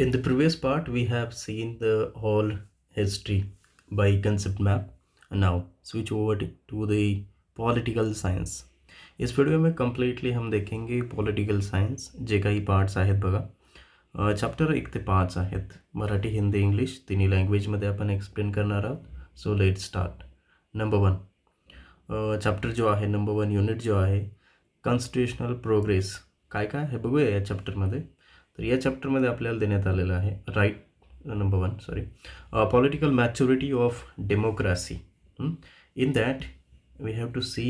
In the previous part, we have seen the whole history by concept map. Now switch over to- the political science. इस video में completely हम देखेंगे political science जे काही parts आहेत बघा chapter एक ते पाच आहेत मराठी हिंदी इंग्लिश तिन्ही लँग्वेजमध्ये आपण एक्सप्लेन करणार आहोत. So let start number one chapter जो आहे नंबर वन युनिट जो आहे कॉन्स्टिट्युशनल प्रोग्रेस काय काय आहे? बघूया या चॅप्टरमध्ये तर या चॅप्टरमध्ये आपल्याला देण्यात आलेलं आहे right number one sorry political maturity of democracy in that we have to see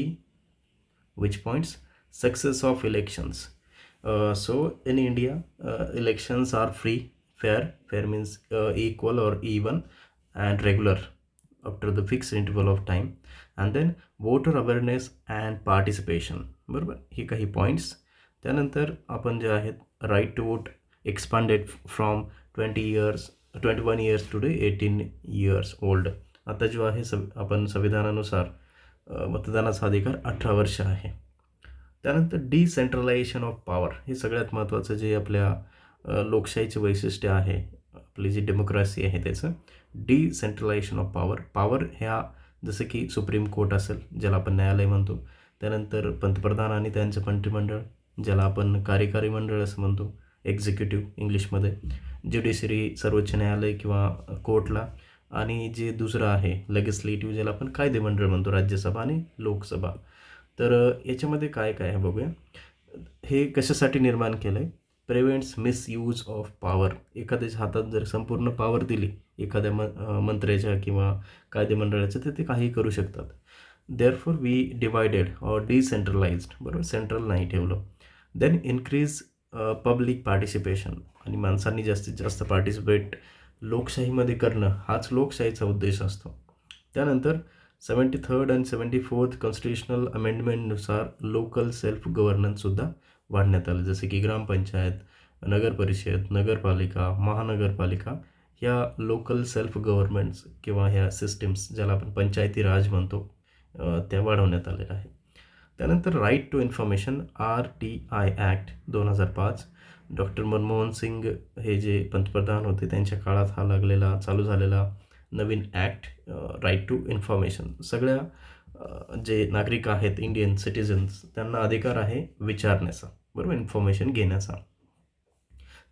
which points success of elections uh, so in india uh, elections are free fair fair means uh, equal or even and regular after the fixed interval of time and then voter awareness and participation बरोबर ही काही points त्यानंतर आपण जे आहेत right to vote expanded from twenty years twenty one years to the eighteen years old आता जो आहे सं आपण संविधानानुसार मतदानाचा अधिकार अठरा वर्ष आहे. त्यानंतर डिसेंट्रलायझेशन ऑफ पॉवर हे सगळ्यात महत्त्वाचं जे आपल्या लोकशाहीचे वैशिष्ट्य आहे आपली जी डेमोक्रेसी आहे त्याचं डिसेंट्रलायझेशन ऑफ पॉवर पॉवर ह्या जसं की सुप्रीम कोर्ट असेल ज्याला आपण न्यायालय म्हणतो त्यानंतर पंतप्रधान आणि त्यांचं मंत्रिमंडळ ज्याला आपण कार्यकारी मंडळ असं म्हणतो एक्झिक्युटिव्ह इंग्लिशमध्ये. ज्युडिशरी सर्वोच्च न्यायालय किंवा कोर्टला. आणि जे दुसरं आहे लेगिस्लेटिव्ह ज्याला आपण कायदेमंडळ म्हणतो राज्यसभा आणि लोकसभा. तर याच्यामध्ये काय काय आहे बघूया. हे कशासाठी निर्माण केलं आहे प्रिव्हेंट्स मिसयूज ऑफ पॉवर एखाद्याच्या हातात जर संपूर्ण पॉवर दिली एखाद्या म मंत्र्याच्या किंवा कायदेमंडळाच्या तर ते काही करू शकतात. Therefore we divided or decentralised बरोबर? सेंट्रल नाही ठेवलं. देन इन्क्रीज पब्लिक पार्टिसिपेशन आणि माणसांनी जास्तीत जास्त पार्टिसिपेट लोकशाहीमध्ये करणं हाच लोकशाहीचा उद्देश असतो. त्यानंतर seventy third and seventy fourth constitutional अमेंडमेंटनुसार local self गव्हर्नन्ससुद्धा वाढण्यात आलं. जसे की ग्रामपंचायत नगरपरिषद नगरपालिका महानगरपालिका ह्या लोकल सेल्फ गव्हर्नमेंट्स किंवा ह्या सिस्टीम्स ज्याला आपण पंचायती राज म्हणतो त्या वाढवण्यात आलेल्या आहेत. त्यानंतर right to information R T I act दोन हजार पाच. डॉक्टर मनमोहन सिंग हे जे पंतप्रधान होते त्यांच्या काळात हा लागलेला चालू झालेला नवीन ॲक्ट राईट टू इन्फॉर्मेशन सगळ्या जे नागरिक आहेत इंडियन सिटिझन्स त्यांना अधिकार आहे विचारण्याचा बरोबर? इन्फॉर्मेशन घेण्याचा.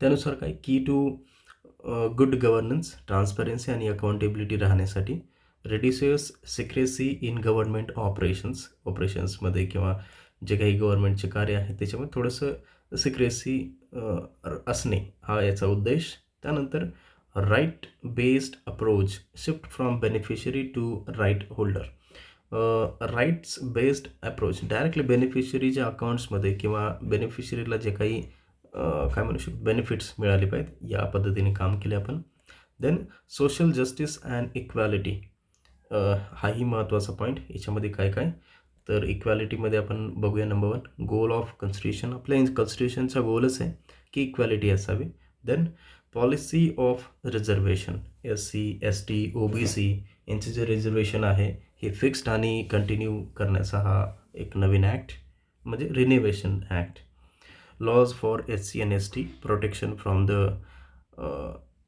त्यानुसार काय? की टू गुड गव्हर्नन्स ट्रान्सपरन्सी आणि अकाउंटेबिलिटी राहण्यासाठी reduces secrecy in government operations ऑपरेशन्समध्ये किंवा जे काही गव्हर्नमेंटचे कार्य आहे त्याच्यामध्ये थोडंसं सिक्रेसी असणे हा याचा उद्देश. त्यानंतर right based approach shift from beneficiary to right holder rights based approach directly बेनिफिशरीच्या अकाउंट्समध्ये किंवा बेनिफिशरीला जे काही काय म्हणू शकतो बेनिफिट्स मिळाले पाहिजेत या पद्धतीने काम केले आपण. Then social justice and equality हाही महत्त्वाचा पॉईंट याच्यामध्ये काय काय? तर इक्वॅलिटीमध्ये आपण बघूया number one goal of constitution आपल्या कन्स्टिट्युशनचा गोलच आहे की इक्वॅलिटी असावी. Then policy of reservation S C S T O B C यांचे जे रिझर्वेशन आहे हे फिक्स्ड आणि कंटिन्यू करण्याचा हा एक नवीन ॲक्ट म्हणजे renovation act laws for S C and S T protection from the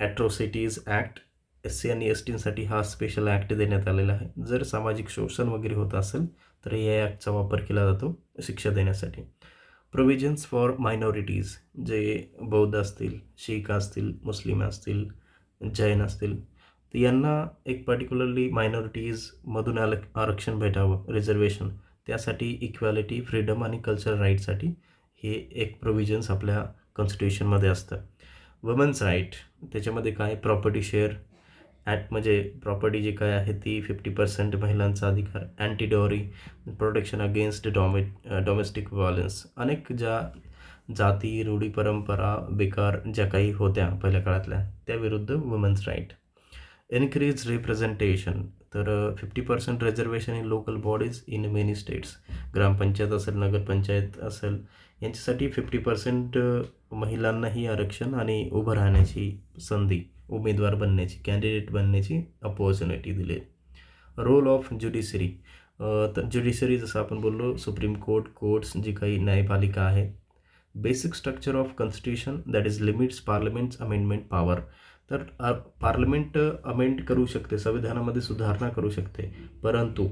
atrocities act S C आणि एस टीसाठी हा स्पेशल ॲक्ट देण्यात आलेला आहे. जर सामाजिक शोषण वगैरे होत असेल तर या ॲक्टचा वापर केला जातो शिक्षा देण्यासाठी. प्रोव्हिजन्स फॉर मायनॉरिटीज जे बौद्ध असतील शीख असतील मुस्लिम असतील जैन असतील तर यांना एक पर्टिक्युलरली मायनॉरिटीजमधून आल आरक्षण भेटावं रिझर्वेशन त्यासाठी इक्वॅलिटी फ्रीडम आणि कल्चरल राईटसाठी हे एक प्रोव्हिजन्स आपल्या कॉन्स्टिट्युशनमध्ये असतं. वुमन्स राईट त्याच्यामध्ये काय? प्रॉपर्टी शेअर ॲट म्हणजे प्रॉपर्टी जी काय आहे ती फिफ्टी पर्सेंट महिलांचा अधिकार. Anti dowry protection against dome domestic violence अनेक ज्या जाती रूढी परंपरा बेकार ज्या काही होत्या पहिल्या काळातल्या त्याविरुद्ध वुमन्स राईट इन्क्रीज रिप्रेझेंटेशन तर fifty percent reservation in local bodies in many states grampanchayat असेल नगरपंचायत असेल यांच्यासाठी फिफ्टी पर्सेंट महिलांनाही आरक्षण आणि उभं राहण्याची संधी. उमेदवार बनण्याची कॅन्डिडेट बनण्याची अपॉर्च्युनिटी दिली. रोल ऑफ ज्युडिशरी तर ज्युडिशरी जसं आपण बोललो सुप्रीम कोर्ट कोर्ट्स जी काही न्यायपालिका आहे basic structure of constitution that is limits parliament's amendment power तर पार्लमेंट अमेंड करू शकते संविधानामध्ये सुधारणा करू शकते. परंतु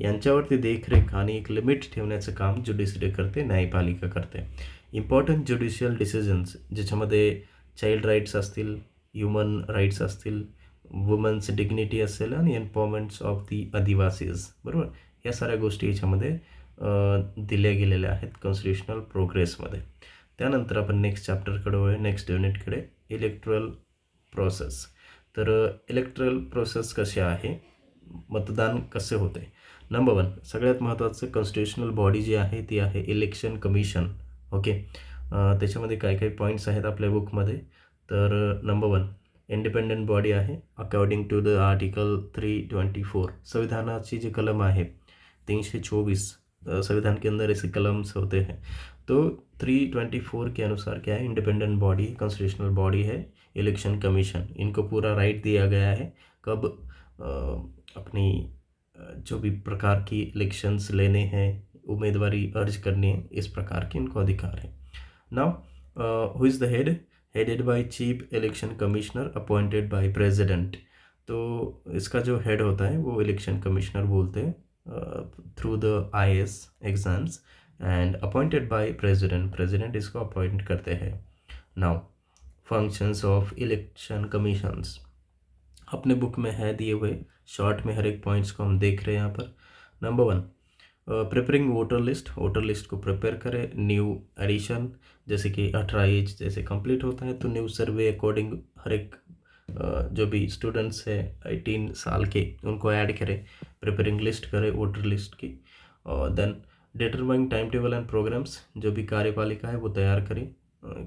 यांच्यावरती देखरेख आणि एक लिमिट ठेवण्याचं काम ज्युडिशरी करते न्यायपालिका करते. इम्पॉर्टंट ज्युडिशियल डिसिजन्स ज्याच्यामध्ये चाइल्ड राईट्स असतील ह्युमन राईट्स असतील वुमन्स डिग्निटी असेल आणि एम्पॉवरमेंट्स ऑफ दी आदिवासीज. बरोबर? या साऱ्या गोष्टी याच्यामध्ये दिल्या गेलेल्या आहेत कॉन्स्टिट्युशनल प्रोग्रेसमध्ये त्यानंतर आपण नेक्स्ट चॅप्टरकडे वळूया. नेक्स्ट युनिटकडे इलेक्ट्रल प्रोसेस तर इलेक्ट्रल प्रोसेस कसे आहे? मतदान कसे होते? नंबर वन सगळ्यात महत्त्वाचं कॉन्स्टिट्युशनल बॉडी जी आहे ती आहे इलेक्शन कमिशन ओके त्याच्यामध्ये काय काही पॉईंट्स आहेत आपल्या बुकमध्ये तर नंबर वन इंडिपेंडंट बॉडी आहे according to the article three twenty four संविधानाची जी कलम आहे, तीनशे चौबीस संविधान के अंदर ऐसे कलम्स होते हैं. तो थ्री ट्वेंटी फोर के अनुसार क्या है? इंडिपेंडेंट बॉडी कॉन्स्टिट्यूशनल बॉडी है इलेक्शन कमीशन इनको पूरा राइट दिया गया है, कब अपनी जो भी प्रकार की इलेक्शंस लेने हैं, उम्मीदवारी अर्ज़ करनी है, इस प्रकार के इनको अधिकार है. Now who is the head headed by chief election commissioner appointed by president तो इसका जो हेड होता है, वो इलेक्शन कमिश्नर बोलते हैं through the I S exams and appointed by president president इसको अपॉइंट करते हैं। Now functions of election commissions अपने बुक में है दिए हुए शॉर्ट में हर एक पॉइंट्स को हम देख रहे हैं यहाँ पर। Number one preparing voter list voter list को प्रिपेयर करें न्यू एडिशन जैसे कि अठारह एज जैसे कंप्लीट होता है तो न्यू सर्वे अकॉर्डिंग हर एक जो भी स्टूडेंट्स है एटीन साल के, उनको ऐड करें प्रिपेयरिंग लिस्ट करें वोटर लिस्ट की, और then determining time table and programmes जो भी कार्यपालिका है वो तैयार करें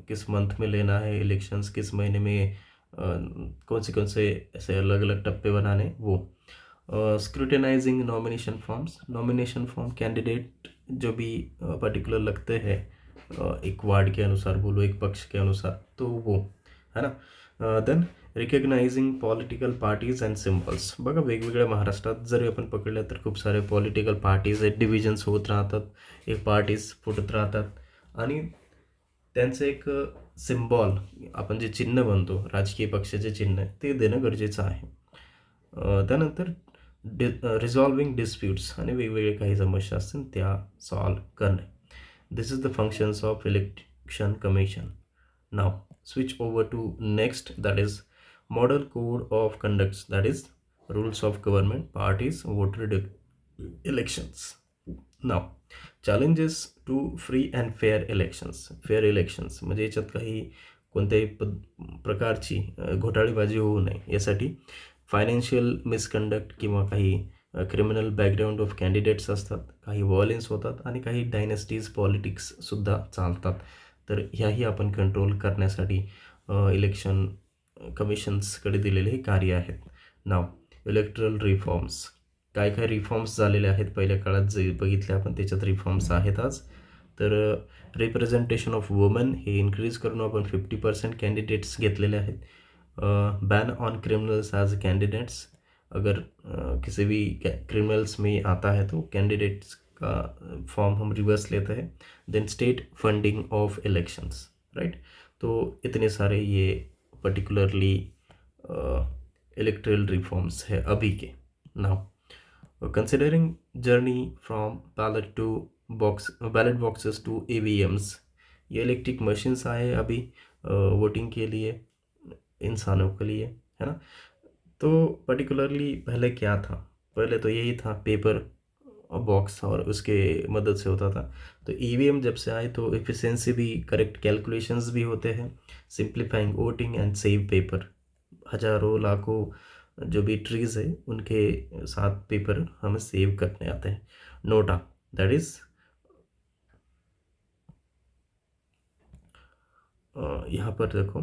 किस मंथ में लेना है इलेक्शंस किस महीने में कौन से कौन से ऐसे अलग अलग टप्पे बनाने, वो scrutinising nomination forms nomination form candidate जो भी पर्टिकुलर लगते हैं एक वार्ड के अनुसार बोलो एक पक्ष के अनुसार तो वो है ना? Then recognising political parties and symbols बघा वेगवेगळ्या महाराष्ट्रात जरी आपण पकडल्या तर खूप सारे पॉलिटिकल पार्टीज आहेत डिव्हिजन्स होत राहतात एक पार्टीज फुटत राहतात. आणि त्यांचं एक सिम्बॉल आपण जे चिन्ह बनतो राजकीय पक्षाचे चिन्ह ते देणं गरजेचं आहे. त्यानंतर डि रिझॉल्विंग डिस्प्युट्स आणि वेगवेगळे काही समस्या असतील त्या सॉल्व करणे. This is the functions of election commission now switch over to next that is model code of conducts that is rules of government parties voter the elections now challenges to free and fair elections fair elections म्हणजे याच्यात काही कोणत्याही प प्रकारची घोटाळेबाजी होऊ नये. यासाठी financial misconduct किंवा काही क्रिमिनल बॅकग्राऊंड ऑफ कॅन्डिडेट्स असतात काही वॉयलेन्स होतात आणि काही डायनेस्टीज पॉलिटिक्ससुद्धा चालतात. तर ह्याही आपण कंट्रोल करण्यासाठी इलेक्शन कमिशन्सकडे दिलेले हे कार्य आहेत. नाव इलेक्ट्रल रिफॉर्म्स काय काय रिफॉर्म्स झालेले आहेत? पहिल्या काळात जे बघितले आपण त्याच्यात रिफॉर्म्स आहेत आज. तर रिप्रेझेंटेशन ऑफ वुमन हे इन्क्रीज करून आपण फिफ्टी पर्सेंट कॅन्डिडेट्स घेतलेले आहेत. Ban on criminals as candidates अगर किसी भी क्रिमिनल्स में आता है तो कैंडिडेट्स का फॉर्म हम रिवर्स लेते हैं. Then state funding of elections right तो इतने सारे ये पर्टिकुलरली इलेक्ट्रल रिफॉर्म्स है अभी के. Now considering journey from ballot to box ballot boxes to AIIMS ये इलेक्ट्रिक मशीन्स आए अभी वोटिंग के लिए. इंसानों के लिए, है ना? तो पर्टिकुलरली पहले क्या था? पहले तो यही था पेपर और बॉक्स और उसके मदद से होता था। तो ई जब से आए तो एफिशिएंसी भी करेक्ट कैलकुलेशंस भी होते हैं। Simplifying voting and save paper हज़ारों, लाखों जो भी ट्रीज़ है, उनके साथ पेपर हमें सेव करने आते हैं। नोटा दैट इज़ यहाँ पर देखो।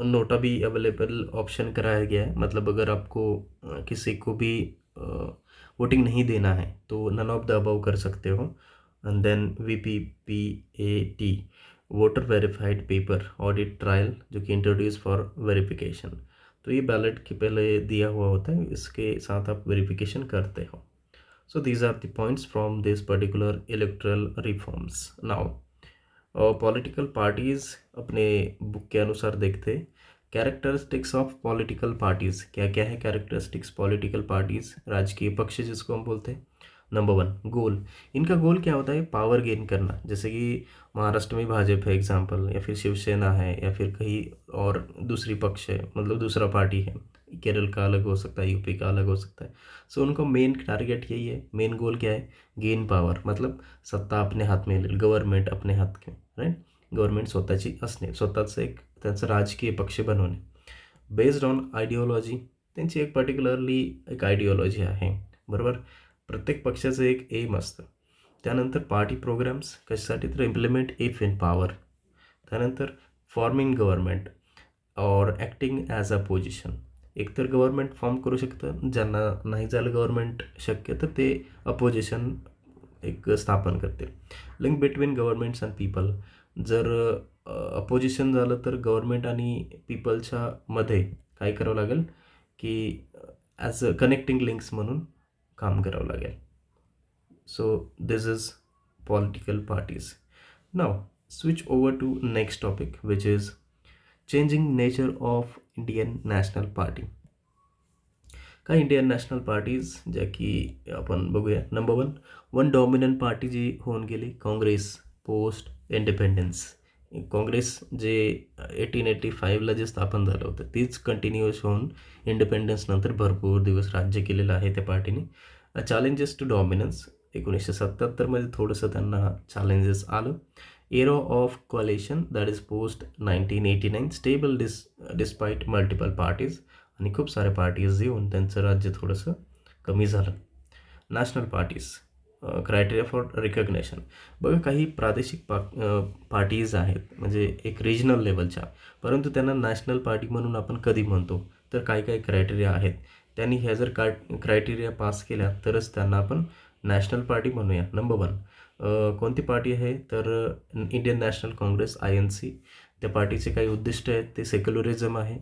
नोटा भी अवेलेबल ऑप्शन कराया गया है। मतलब अगर आपको किसी को भी वोटिंग नहीं देना है तो नन ऑफ़ द अबव कर सकते हो। And then V P P A T voter verified paper audit trial जो कि इंट्रोड्यूस फॉर वेरिफिकेशन तो ये बैलेट के पहले दिया हुआ होता है इसके साथ आप वेरिफिकेशन करते हो। So these are the points from this particular electoral reforms. Now, political parties अपने बुक के अनुसार देखते। कैरेक्टरिस्टिक्स ऑफ़ पॉलिटिकल पार्टीज़ क्या क्या है कैरेक्टरिस्टिक्स पॉलिटिकल पार्टीज़ राजकीय पक्ष जिसको हम बोलते हैं? नंबर वन गोल इनका गोल क्या होता है? पावर गेन करना। जैसे कि महाराष्ट्र में भाजपा है एग्ज़ाम्पल या फिर शिवसेना है, या फिर कहीं और दूसरी पक्ष है मतलब दूसरा पार्टी है। केरल का अलग हो सकता है, यूपी का अलग हो सकता है। सो उनको मेन टारगेट यही है। मेन गोल क्या है? गेन पावर मतलब सत्ता अपने हात में गव्हर्नमेंट अपने हात में राईट गव्हर्नमेंट स्वतःची असणे स्वतःचं एक, त्यांचं राजकीय पक्ष बनवणे। बेस्ड ऑन आयडिओलॉजी त्यांची एक पर्टिक्युलरली एक आयडिओलॉजी आहे, बरोबर? प्रत्येक पक्षाचं एक एम असतं. त्यानंतर पार्टी प्रोग्राम्स कशासाठी? तर इम्प्लिमेंट इफ़ इन पॉवर त्यानंतर forming government or acting as a position एकतर गव्हर्नमेंट फॉर्म करू शकतं. ज्यांना नाही झालं गव्हर्नमेंट शक्य तर ते अपोजिशन एक स्थापन करते link between governments and people जर अपोजिशन झालं तर गव्हर्नमेंट आणि पीपलच्या मध्ये काय करावं लागेल? की ॲज अ कनेक्टिंग लिंक्स म्हणून काम करावं लागेल. So this is political parties now switch over to next topic which is changing nature of Indian national party काय इंडियन नॅशनल पार्टीज ज्या की आपण बघूया. Number one one dominant party जी होऊन गेली काँग्रेस पोस्ट इंडिपेंडन्स काँग्रेस जे एटीन एटी फाईव्हला जे स्थापन झालं होतं तीच कंटिन्युअस होऊन इंडिपेंडन्सनंतर भरपूर दिवस राज्य केलेलं आहे त्या पार्टीने. चॅलेंजेस टू डॉमिनन्स एकोणीसशे सत्त्याहत्तरमध्ये थोडंसं त्यांना चॅलेंजेस आलं. Era of coalition that is post nineteen eighty nine stable multiple despite multiple parties आणि खूप साऱ्या पार्टीज येऊन त्यांचं राज्य थोडंसं कमी झालं. National parties criteria for recognition बघा काही प्रादेशिक पा पार्टीज आहेत म्हणजे एक रिजनल लेवलच्या परंतु त्यांना नॅशनल पार्टी म्हणून आपण कधी म्हणतो तर काही काही क्रायटेरिया आहेत. त्यांनी ह्या जर का क्रायटेरिया पास केल्या तरच त्यांना आपण नॅशनल पार्टी म्हणूया नंबर वन कोणती पार्टी आहे? तर Indian National Congress I N C त्या पार्टीचे काही उद्दिष्ट आहेत ते सेक्युलरिझम आहे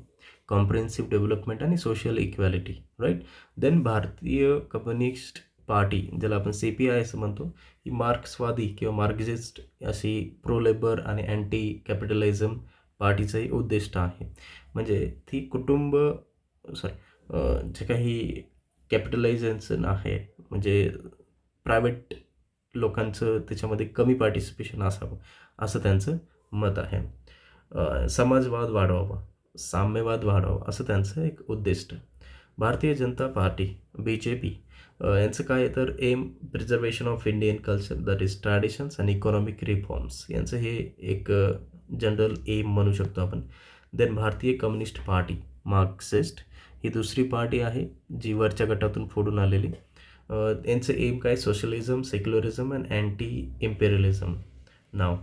कॉम्प्रिहेन्सिव्ह डेव्हलपमेंट आणि social equality right? Then Bharatiya communist party ज्याला आपण सी पी आय असं म्हणतो ही मार्क्सवादी किंवा मार्क्झिस्ट अशी प्रो लेबर आणि अँटी कॅपिटलिझम पार्टीचंही उद्दिष्ट आहे. म्हणजे ती कुटुंब सॉरी जे काही कॅपिटलायझेशन आहे म्हणजे प्रायव्हेट लोकांचं त्याच्यामध्ये कमी पार्टिसिपेशन असावं असं त्यांचं मत आहे. समाजवाद वाढवावा साम्यवाद वाढवावा असं त्यांचं एक उद्दिष्ट. Bharatiya Janata party B J P यांचं काय तर M preservation of Indian culture that is traditions and economic reforms यांचं हे एक जनरल एम म्हणू शकतो आपण. Then Bharatiya communist party Marxist ही दुसरी पार्टी आहे जी वरच्या गटातून फोडून आलेली. यांचं एम काय? Socialism secularism and anti imperialism now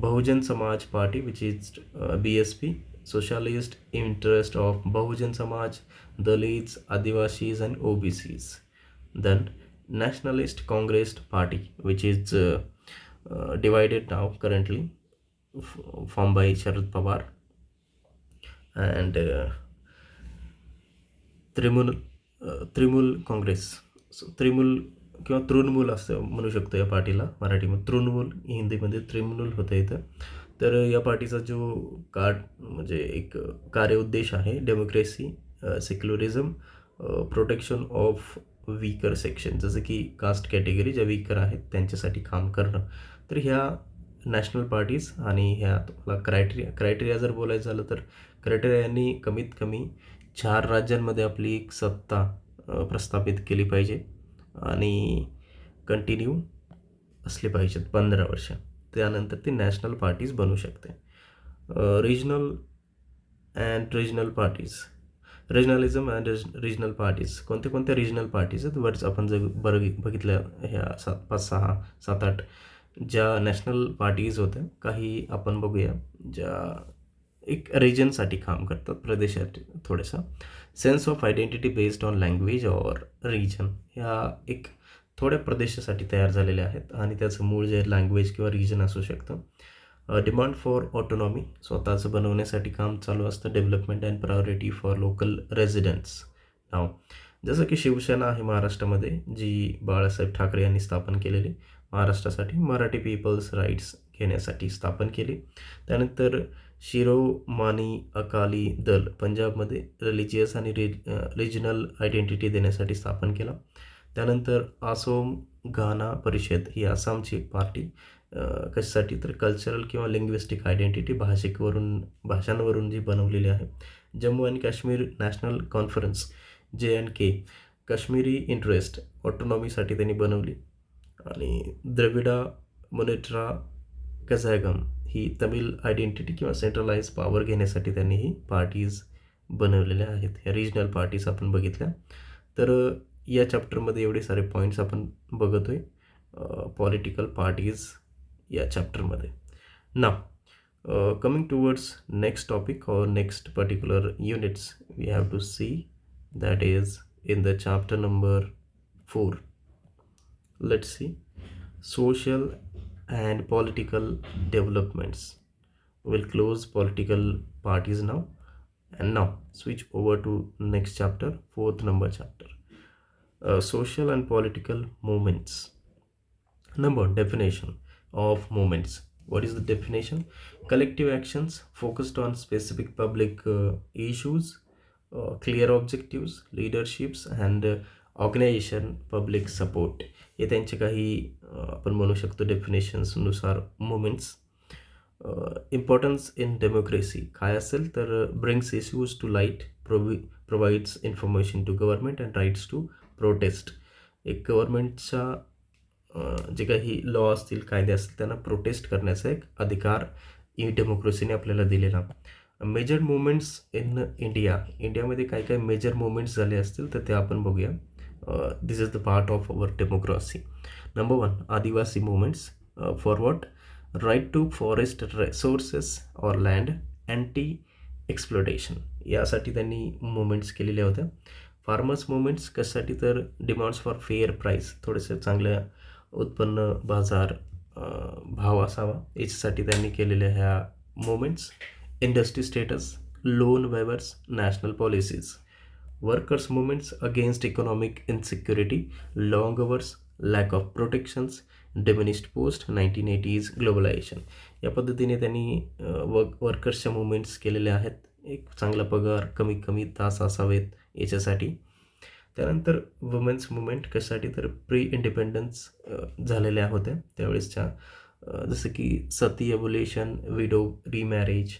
Bahujan Samaj party which is B S P socialist interest of Bahujan Samaj Dalits Adivasis and O B Cs then nationalist Congress party which is divided now currently form by Sharad Pawar and Trinamool Trinamool Congress Trinamool किंवा तृणमूल असं म्हणू शकतो या पार्टीला मराठीमध्ये. तृणमूल हिंदीमध्ये त्रिमूल होतं इथं. तर या पार्टीचा जो कार्ड म्हणजे एक कार्य उद्देश आहे democracy secularism protection of weaker section जसं की कास्ट कॅटेगरी ज्या वीकर आहेत त्यांच्यासाठी काम करणं. तर ह्या नॅशनल पार्टीज आणि ह्या तुम्हाला क्रायटेरिया क्रायटेरिया जर बोलायचं झालं तर क्रायटेरिया यांनी कमीत कमी चार राज्यांमध्ये आपली एक सत्ता प्रस्थापित केली पाहिजे आणि कंटिन्यू असले पाहिजेत पंधरा वर्ष. त्यानंतर ती नॅशनल पार्टीज बनू शकते. Regional and regional parties regionalism and regional parties कोणत्या कोणत्या रिजनल पार्टीज आहेत? वरच आपण जर बरं बघितल्या ह्या सात पाच सहा सात आठ ज्या नॅशनल पार्टीज होत्या काही आपण बघूया. ज्या एक रिजनसाठी काम करतात प्रदेशात थोडंसं. Sense of identity based on language or region ह्या एक थोड्या प्रदेशासाठी तयार झालेल्या आहेत आणि त्याचं मूळ जे लँग्वेज किंवा रिजन असू शकतं. डिमांड फॉर ऑटोनॉमी स्वतःचं बनवण्यासाठी काम चालू असतं development and priority for local residents नाव जसं की शिवसेना आहे महाराष्ट्रामध्ये जी बाळासाहेब ठाकरे यांनी स्थापन केलेली महाराष्ट्रासाठी मराठी पीपल्स राईट्स घेण्यासाठी स्थापन केली. त्यानंतर शिरोमानी अकाली दल पंजाबमध्ये रिलिजियस आणि रि रिजनल आयडेंटिटी देण्यासाठी स्थापन केला. त्यानंतर आसोम गाना परिषद ही आसामची पार्टी कशासाठी तर कल्चरल किंवा लिंग्विस्टिक आयडेंटिटी भाषिकवरून भाषांवरून जी बनवलेली आहे. Jammu and Kashmir national conference J and K Kashmiri interest ऑटोनॉमीसाठी त्यांनी बनवली. आणि द्रविडा मोनेट्रा कझागम ही तमिळ आयडेंटिटी किंवा सेंट्रलाइज पॉवर घेण्यासाठी त्यांनी ही पार्टीज बनवलेल्या आहेत. ह्या रिजनल पार्टीज आपण बघितल्या. तर या चॅप्टरमध्ये एवढे सारे पॉईंट्स आपण बघतोय. पॉलिटिकल पार्टीज या चॅप्टरमध्ये ना कमिंग टुवर्ड्स नेक्स्ट टॉपिक और next particular units we have to see that is in the chapter number 4 let's see. Social and political developments. We'll close political parties now. And now switch over to next chapter fourth number chapter. Uh, social and political movements. Number definition of movements. What is the definition? Collective actions focused on specific public uh, issues uh, clear objectives leaderships and uh, organization public support. हे त्यांचे काही आपण म्हणू शकतो डेफिनेशन्सनुसार movements importance in democracy काय असेल तर brings issues to light provi provides information to government and rights to protest एक गव्हर्नमेंटच्या जे काही लॉ असतील कायदे असतील त्यांना प्रोटेस्ट करण्याचा एक अधिकार ई डेमोक्रेसीने आपल्याला दिलेला. मेजर मुवमेंट्स इन इंडिया इंडियामध्ये काही काही मेजर मुवमेंट्स झाले असतील तर ते आपण बघूया. This is the part of our democracy number one Adivasi movements for what right to forest resources or land anti exploitation यासाठी त्यांनी मुवमेंट्स केलेल्या होत्या फार्मर्स मुवमेंट्स कशासाठी तर डिमांड्स फॉर फेअर प्राईस थोडेसे चांगल्या उत्पन्न बाजार भाव असावा याच्यासाठी त्यांनी केलेल्या ह्या movements industry status loan waivers national policies workers movements against economic insecurity long hours lack of protections डेमिनिस्ट post nineteen eighties globalisation या पद्धतीने त्यांनी वर्क वर्कर्सच्या मुवमेंट्स केलेल्या आहेत. एक चांगला पगार कमीत कमी तास असावेत याच्यासाठी. त्यानंतर वुमेन्स मुवमेंट कशासाठी तर प्री इंडिपेंडन्स झालेल्या होत्या. त्यावेळेसच्या जसं की sati abolition widow remarriage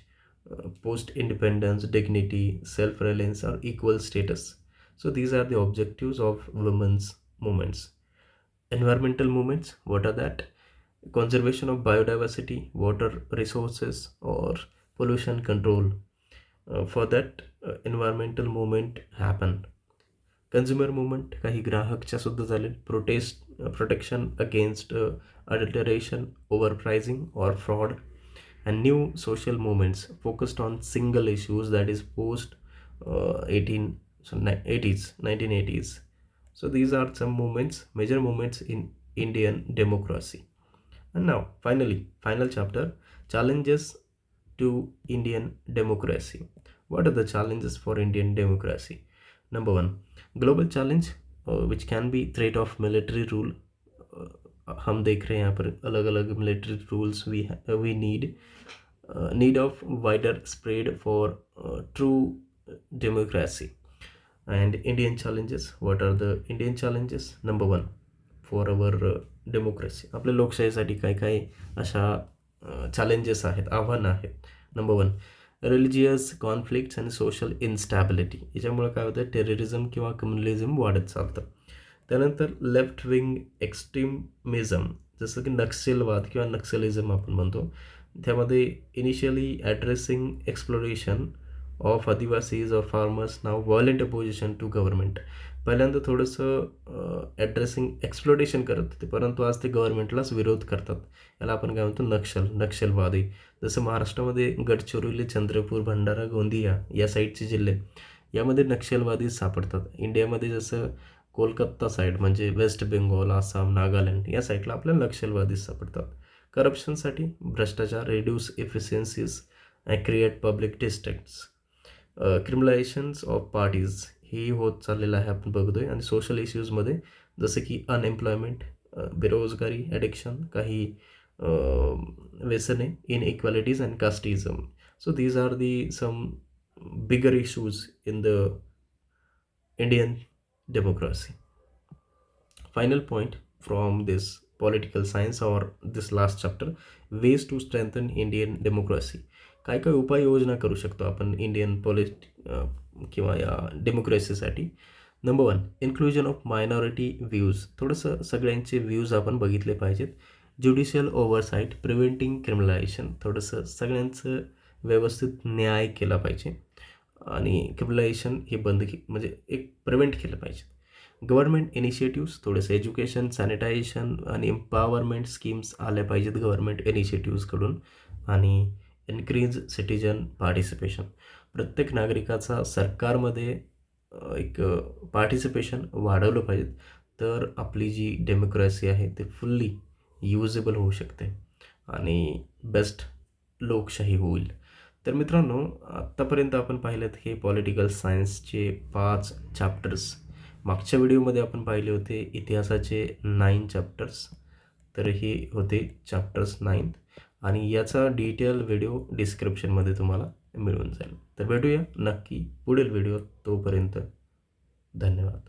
post independence dignity self reliance और equal status so these are the objectives of women's movements environmental movements what are that conservation of biodiversity water resources or pollution control Uh, for that uh, environmental movement happened consumer movement काही ग्राहकच्या सुद्धा झाले protest protection against adulteration over pricing or fraud and new social movements focused on single issues that is post uh, 18 so 80s 1980s so these are some movements major movements in indian democracy. And now finally final chapter challenges to indian democracy. What are the challenges for indian democracy? Number one global challenge uh, which can be threat of military rule हम देख रहे हैं यहाँ पर अलग अलग military rules we we need need of wider spread for true democracy and indian challenges what are the indian challenges? Number one for our democracy आपल्या लोकशाहीसाठी काय काय अशा uh, चॅलेंजेस आहेत आव्हानं आहेत. नंबर वन रिलिजियस कॉन्फ्लिक्ट्स आणि social instability याच्यामुळे काय होतं? टेररिझम किंवा कम्युनलिझम वाढत चालतं. त्यानंतर लेफ्ट विंग एक्स्ट्रीमिझम जसं की नक्षलवाद किंवा नक्सलिझम आपण म्हणतो त्यामध्ये initially addressing exploration of Adivasis or farmers now violent opposition to government पहिल्यांदा थोडंसं ॲड्रेसिंग एक्सप्लोटेशन करत होते परंतु आज ते गव्हर्नमेंटलाच विरोध करतात. याला आपण काय म्हणतो? नक्षल नक्षलवादी. जसं महाराष्ट्रामध्ये गडचिरोली चंद्रपूर भंडारा गोंदिया या साईडचे जिल्हे यामध्ये नक्षलवादी सापडतात. इंडियामध्ये जसं कोलकाता साईड म्हणजे वेस्ट बेंगॉल आसाम नागालँड या साईडला आपल्याला नक्षलवादी सापडतात. करप्शनसाठी भ्रष्टाचार reduce efficiencies and create public districts criminalisations of parties हेही होत चाललेलं आहे आपण बघतोय. आणि सोशल इश्यूजमध्ये जसे की अनएम्प्लॉयमेंट बेरोजगारी ॲडिक्शन काही व्यसने व्यसने inequalities and casteism so these are the some bigger issues in the Indian democracy. final point from this political science or this last chapter ways to strengthen indian democracy. काय काय उपाययोजना करू शकतो आपण Indian पॉलिट किंवा या डेमोक्रेसीसाठी number one inclusion of minority views थोडंसं सगळ्यांचे व्ह्यूज आपण बघितले पाहिजेत. ज्युडिशियल ओव्हरसाईट प्रिव्हेंटिंग क्रिमिनलायझेशन थोडंसं सगळ्यांचं व्यवस्थित न्याय केला पाहिजे. आणि क्रिमिनलायझेशन हे बंद के म्हणजे एक प्रिव्हेंट केलं पाहिजे. गव्हर्नमेंट इनिशिएटिव्स थोडंसं एज्युकेशन सॅनिटायझेशन आणि एम्पावरमेंट स्कीम्स आल्या पाहिजेत गव्हर्नमेंट इनिशिएटिव्सकडून आणि इन्क्रीज सिटिजन पार्टिसिपेशन प्रत्येक नागरिकाचा सरकारमध्ये एक पार्टिसिपेशन वाढवलं पाहिजे तर आपली जी डेमोक्रेसी आहे ते फुल्ली युजेबल होऊ शकते आणि बेस्ट लोकशाही होईल. तर मित्रांनो आत्तापर्यंत आपण पाहिलेत हे पॉलिटिकल सायन्सचे पाच चॅप्टर्स मागच्या व्हिडिओमध्ये आपण पाहिले होते इतिहासाचे नाईन चॅप्टर्स तर हे होते चॅप्टर्स नाईन आणि याचा डिटेल व्हिडिओ डिस्क्रिप्शनमध्ये तुम्हाला मिळून जाईल. तर भेटूया नक्की पुढील व्हिडिओ तोपर्यंत. धन्यवाद.